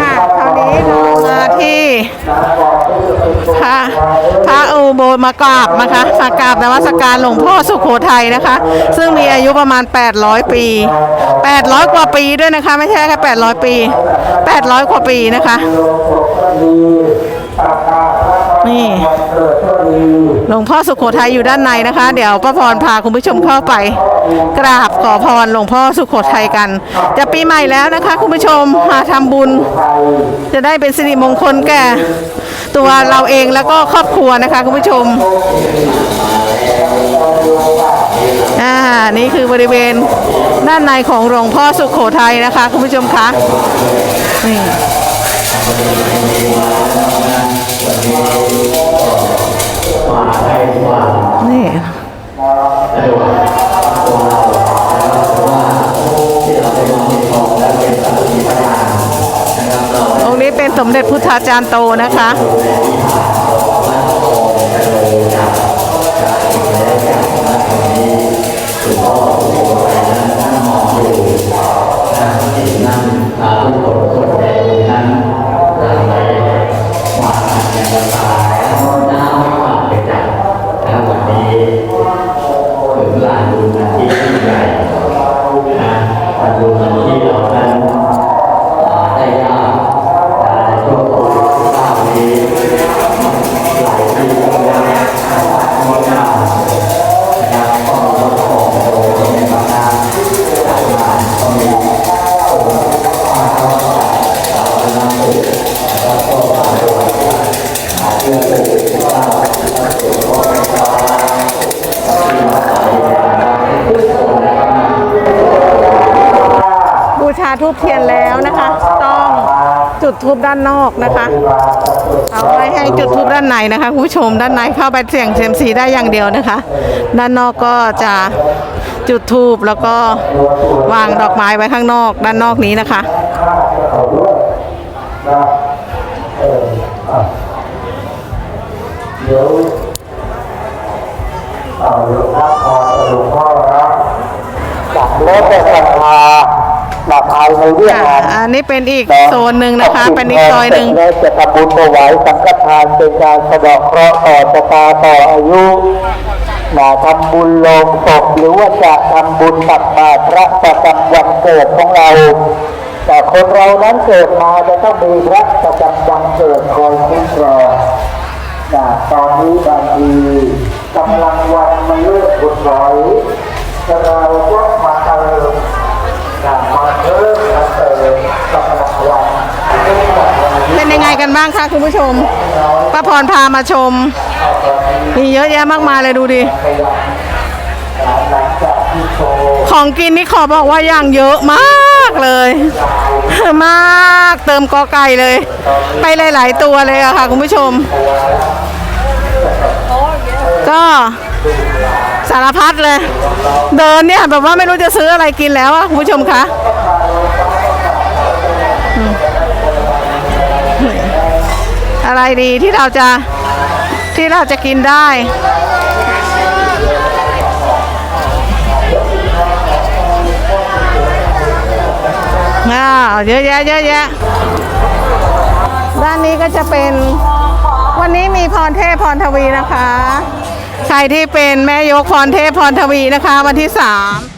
ค่ะคราวนี้เรามาที่พระพระอุโบสถมากราบนะคะมากราบนมัสการหลวงพ่อสุโขทัยนะคะ ซึ่งมีอายุประมาณ 800 ปี 800 กว่าปีด้วยนะคะ ไม่ใช่แค่800 ปี 800 กว่าปีนะคะ นี่ หลวงพ่อสุโขทัยอยู่ด้านในนะคะ เดี๋ยวป้าพรพาคุณผู้ชมเข้าไป กราบขอพรหลวงพ่อสุโขทัยกัน จะปีใหม่แล้วนะคะ คุณผู้ชมมาทำบุญ จะได้เป็นสิริมงคลแก่ ตัวเราเองแล้วก็ครอบครัวนะคะ คุณผู้ชมอ่านี่คือบริเวณด้านในของหลวงพ่อสุขโขทัยนะคะ คุณผู้ชมคะนี่ นี่องค์นี้เป็นสมเด็จพุทธาจารย์โตนะคะถึง แล้วนะคะ ต้องจุดทูบด้านนอกนะคะ เอาไว้ให้จุดทูบด้านในนะคะคุณผู้ชมด้านในเข้าไปเสี่ยงเซยมซีได้อย่างเดียวนะคะ ด้านนอกก็จะจุดทูบแล้วก็วางดอกไม้ไว้ข้างนอก ด้านนอกนี้นะคะเดี๋ยวหลวงพ่อหลวงพ่อนะจากรถแต่ศรัทธา มาภายในเวียดค่ะนามอันนี้เป็นอีกโซนหนึ่งนะคะ เป็นอีกซอยหนึ่งและจะทำบุญถวายสังฆทานเป็นการสะเดาะเคราะห์ต่อชะตาต่ออายุมาทำบุญลงศพหรือว่าจะทำบุญตักบาตรพระประจำวันเกิดของเรา แต่คนเรานั้นเกิดมาจะต้องมีพระประจำวันเกิดคอยคุ้มครองนะตอนนี้บางทีกำลังวันมันเลิกบุญร้อยแต่เราก็มาเติมนะมาเพิ่มมา เป็นยังไงกันบ้างคะคุณผู้ชมป้าพรพามาชม มีเยอะแยะมากมายเลยดูดิขยับนะหลังจากที่โชว์ของกินนี่ขอบอกว่าอย่างเยอะมากเลย มากเติมกอไก่เลย ไปหลาย ๆ ตัวเลยอะค่ะคุณผู้ชม ก็สารพัดเลย เดินเนี่ยแบบว่าไม่รู้จะซื้ออะไรกินแล้วอะคุณผู้ชมคะ อะไรดีที่เราจะที่เราจะกินได้ อ้าวเยอะแยะเยอะแยะ ด้านนี้ก็จะเป็นวันนี้มีพรเทพพรทวีนะคะ ใครที่เป็นแม่ยกพรเทพพรทวีนะคะ วันที่สาม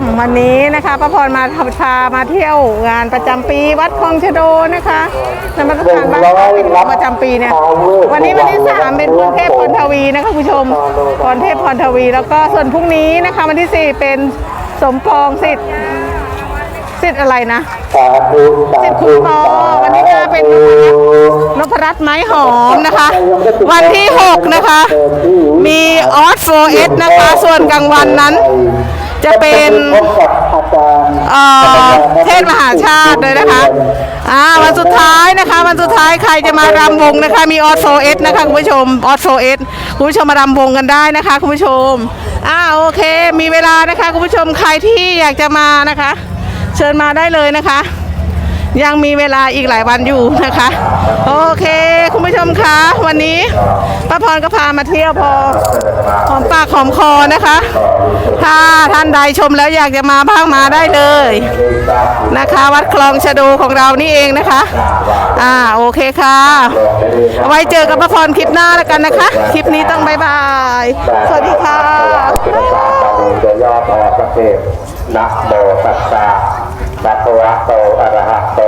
มวันนี้นะคะป้าพรมาทพามาเที่ยวงานประจำปีวัดคลองชะโดนะคะนมัสการบ้านเป็นประจำปีเนี่ยวันนี้วันที่สามเป็นพรเทพพรทวีนะคะคุณผู้ชมพรเทพพรทวี แล้วก็ส่วนพรุ่งนี้นะคะวันที่สี่เป็นสมปองสิทธิ์สิทธิ์อะไรนะสิทธิ์คุณปอวันนี้ก็เป็นนพรัตน์ไม้หอมนะคะ วันที่หกนะคะ มีออสโฟเอสนะคะ ส่วนกลางวันนั้น จะเป็นพบกับอาจารย์เอ่อเทศมหาชาติเลยนะคะอ่าวันสุดท้ายนะคะวันสุดท้ายใครจะมารำวงนะคะ มีออสโฟเอสนะคะคุณผู้ชมออสโฟเอสคุณผู้ชมมารำวงกันได้นะคะคุณผู้ชมอ่าโอเค มีเวลานะคะคุณผู้ชมใครที่อยากจะมานะคะ เชิญมาได้เลยนะคะ ยังมีเวลาอีกหลายวันอยู่นะคะ โอเคคุณผู้ชมคะวันนี้ป้าพรก็พามาเที่ยวพอหอมปากหอมคอนะคะ ถ้าท่านใดชมแล้วอยากจะมาบ้างมาได้เลยนะคะ วัดคลองชะโดของเรานี่เองนะคะ อ่าโอเคค่ะไว้เจอกับป้าพรคลิปหน้าแล้วกันนะคะ คลิปนี้ต้องบายบายสวัสดีค่ะเป็นภาษาบาลีโดออประเทศนะโมตัสสะ ภะคะวะโตอะระหะโต